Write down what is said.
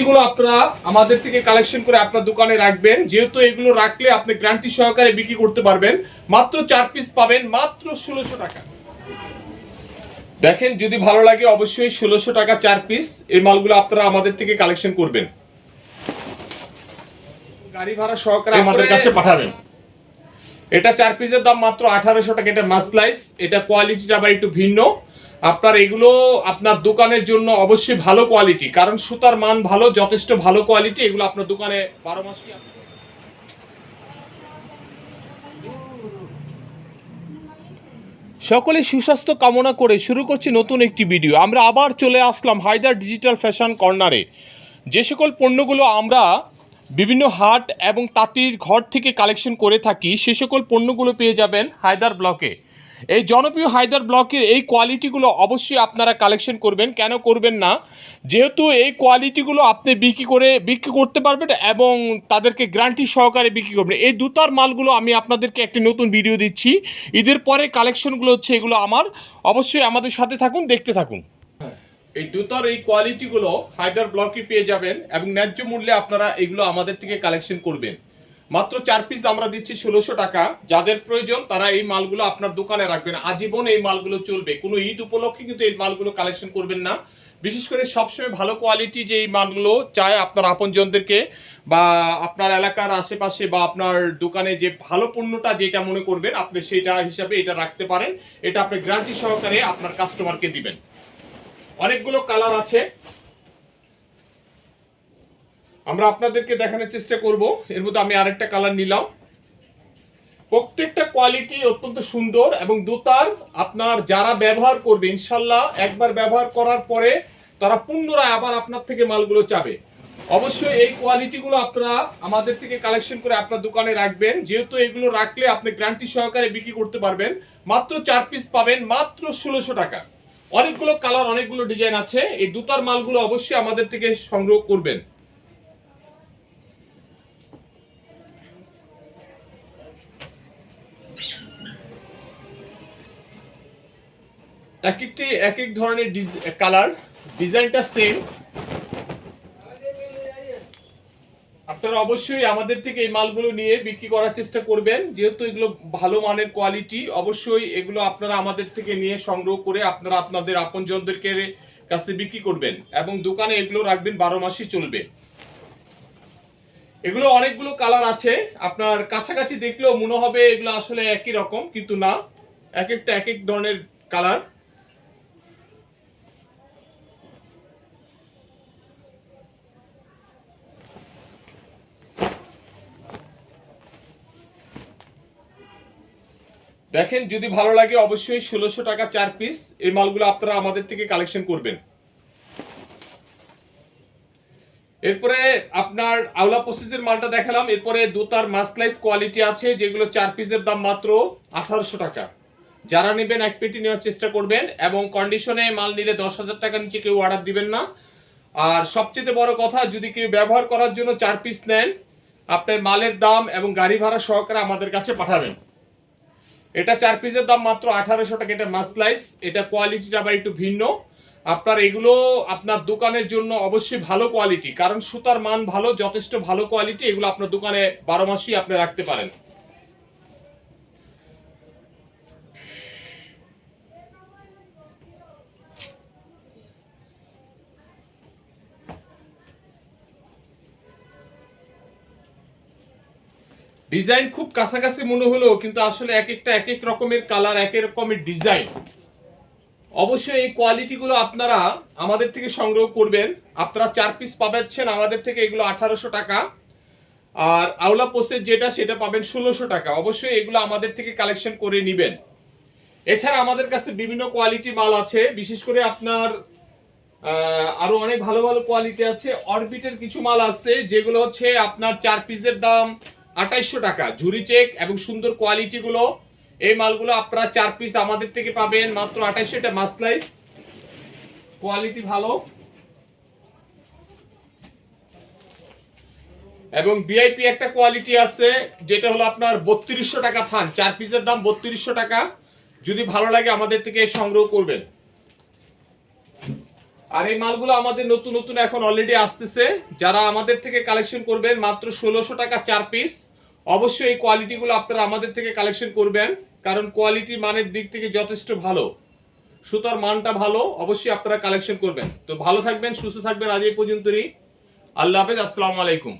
এগুলো আপনারা আমাদের থেকে কালেকশন করে আপনার দোকানে রাখবেন। যেহেতু এগুলো রাখলে আপনি গ্যারান্টি সহকারে বিক্রি করতে পারবেন। মাত্র চার পিস পাবেন মাত্র ষোলোশো টাকা। দেখেন যদি ভালো লাগে অবশ্যই ষোলোশো টাকা চার পিস এই মালগুলো আপনারা আমাদের থেকে কালেকশন করবেন। গাড়ি ভাড়া সহকারে আমাদের কাছে পাঠাবেন। এটা চার পিসের দাম মাত্র আঠারোশো টাকা। এটা মাসলাইস এটা কোয়ালিটিটা আবার একটু ভিন্ন। আপনার এগুলো আপনার দোকানের জন্য অবশ্যই ভালো কোয়ালিটি কারণ সুতার মান ভালো, যথেষ্ট ভালো কোয়ালিটি এগুলো আপনার দোকানে বারো মাসই সকলে সুস্বাস্থ্য কামনা করে শুরু করছি নতুন একটি ভিডিও আমরা আবার চলে আসলাম হায়দার ডিজিটাল ফ্যাশন কর্নারে যে সকল পণ্যগুলো আমরা বিভিন্ন হাট এবং তাঁতির ঘর থেকে কালেকশন করে থাকি, সে সকল পণ্যগুলো পেয়ে যাবেন হায়দার ব্লকে এই জনপ্রিয় হায়দার ব্লকের এই কোয়ালিটিগুলো অবশ্যই আপনারা কালেকশন করবেন। কেন করবেন না? যেহেতু এই কোয়ালিটিগুলো আপনি বিক্রি করে বিক্রি করতে পারবেন এবং তাদেরকে গ্যারান্টি সহকারে বিক্রি করবেন। এই দুতার মালগুলো আমি আপনাদেরকে একটি নতুন ভিডিও দিচ্ছি। ঈদের পরে কালেকশনগুলো হচ্ছে এগুলো আমার। অবশ্যই আমাদের সাথে থাকুন, দেখতে থাকুন। এই দুতার এই কোয়ালিটিগুলো হায়দার ব্লকে পেয়ে যাবেন এবং ন্যায্য মূল্যে আপনারা এগুলো আমাদের থেকে কালেকশন করবেন। মাত্র চার পিস আমরা দিচ্ছি ষোলোশো টাকা। যাদের প্রয়োজন তারা এই মালগুলো আপনার দোকানে রাখবেন। আজীবন এই মালগুলো চলবে। কোনো ঈদ উপলক্ষে কিন্তু এই মালগুলো কালেকশন করবেন না। বিশেষ করে সবসময় ভালো কোয়ালিটি যে এই মালগুলো চায় আপনার আপনজনদেরকে বা আপনার এলাকার আশেপাশে বা আপনার দোকানে যে ভালো পণ্যটা যেটা মনে করবেন, আপনি সেইটা হিসাবে এটা রাখতে পারেন। এটা আপনি গ্যারান্টি সহকারে আপনার কাস্টমারকে দিবেন। অনেকগুলো কালার আছে। আমরা আপনাদেরকে দেখানোর চেষ্টা করব। এর মধ্যে আমি আরেকটা কালার নিলাম। প্রত্যেকটা কোয়ালিটি অত্যন্ত সুন্দর এবং দুতার আপনার যারা ব্যবহার করবে, ইনশাল্লাহ একবার ব্যবহার করার পরে তারা পুনরায় আবার আপনার থেকে মালগুলো চাবে। অবশ্যই এই কোয়ালিটিগুলো আপনারা আমাদের থেকে কালেকশন করে আপনার দোকানে রাখবেন। যেহেতু এগুলো রাখলে আপনি গ্যারান্টি সহকারে বিক্রি করতে পারবেন। মাত্র চার পিস পাবেন, মাত্র ষোলোশো টাকা। অনেকগুলো কালার অনেকগুলো ডিজাইন আছে। এই দুতার মালগুলো অবশ্যই আমাদের থেকে সংগ্রহ করবেন। এক একটি, এক এক ধরনের কালার, ডিজাইনটা সেম আপনারা অবশ্যই আমাদের থেকে এই মালগুলো নিয়ে বিক্রি করার চেষ্টা করবেন। যেহেতু এগুলো ভালো মানের কোয়ালিটি অবশ্যই এগুলো আপনারা আমাদের থেকে নিয়ে সংগ্রহ করে আপনারা আপনাদের আপনজনদেরকে কাছে বিক্রি করবেন এবং দোকানে এগুলো রাখবেন বারো মাসই চলবে। এগুলো অনেকগুলো কালার আছে। আপনার কাছাকাছি দেখলেও মনে হবে এগুলো আসলে একই রকম, কিন্তু না। এক একটা, এক এক ধরনের কালার। দেখেন, যদি ভালো লাগে অবশ্যই ষোলোশো টাকা চার পিস এই মালগুলো আপনারা আমাদের থেকে কালেকশন করবেন। এরপরে আপনার আওলা পঁচিশের মালটা দেখালাম। এরপরে দুতার মাসলাইস কোয়ালিটি আছে, যেগুলো চার পিসের দাম মাত্র আঠারোশো টাকা। যারা নেবেন, এক পেটি নেওয়ার চেষ্টা করবেন এবং কন্ডিশনে মাল নিলে দশ হাজার টাকা নিচে কেউ অর্ডার দিবেন না। আর সবচেয়ে বড় কথা, যদি কেউ ব্যবহার করার জন্য চার পিস নেন, আপনার মালের দাম এবং গাড়ি ভাড়া সহকারে আমাদের কাছে পাঠাবেন। এটা চার পিসের দাম মাত্র আঠারোশো টাকা, এটা মাসলাইস এটা কোয়ালিটিটা আবার একটু ভিন্ন। আপনার এগুলো আপনার দোকানের জন্য অবশ্যই ভালো কোয়ালিটি কারণ সুতার মান ভালো, যথেষ্ট ভালো কোয়ালিটি এগুলো আপনার দোকানে বারো মাসই আপনি রাখতে পারেন। ডিজাইন খুব কাছাকাছি মনে হলো কিন্তু আসলে এক একটা এক এক রকমের কালার, এক এক রকমের ডিজাইন। অবশ্যই এই কোয়ালিটিগুলো আপনারা আমাদের থেকে সংগ্রহ করবেন। আপনারা চার পিস পাবেন আমাদের থেকে এগুলো আঠারোশো টাকা। আর আওলা পোস্টের যেটা সেটা পাবেন ষোলোশো টাকা। অবশ্যই এগুলো আমাদের থেকে কালেকশন করে নেবেন। এছাড়া আমাদের কাছে বিভিন্ন কোয়ালিটি মাল আছে। বিশেষ করে আপনার আরও অনেক ভালো ভালো কোয়ালিটি আছে। অরবিটের কিছু মাল আছে, যেগুলো হচ্ছে আপনার চার পিসের দাম আঠাইশশো টাকা। ঝুরি চেক এবং সুন্দর কোয়ালিটি গুলো। এই মালগুলো আপনারা চার পিস আমাদের থেকে পাবেন মাত্র আঠাইশশো এটা মাসলাইস কোয়ালিটি ভালো। এবং ভিআইপি একটা কোয়ালিটি আছে, যেটা হলো আপনার বত্রিশশো টাকা থান। চার পিসের দাম বত্রিশশো টাকা। যদি ভালো লাগে আমাদের থেকে সংগ্রহ করবেন। আর এই মালগুলো আমাদের নতুন নতুন এখন অলরেডি আসতেছে। যারা আমাদের থেকে কালেকশন করবেন, মাত্র ষোলোশো টাকা চার পিস অবশ্যই এই কোয়ালিটিগুলো আপনারা আমাদের থেকে কালেকশন করবেন, কারণ কোয়ালিটি মানের দিক থেকে যথেষ্ট ভালো। সুতার মানটা ভালো, অবশ্যই আপনারা কালেকশন করবেন। তো ভালো থাকবেন, সুস্থ থাকবেন আজ এই পর্যন্তই। আল্লাহ হাফেজ, আসসালামু আলাইকুম।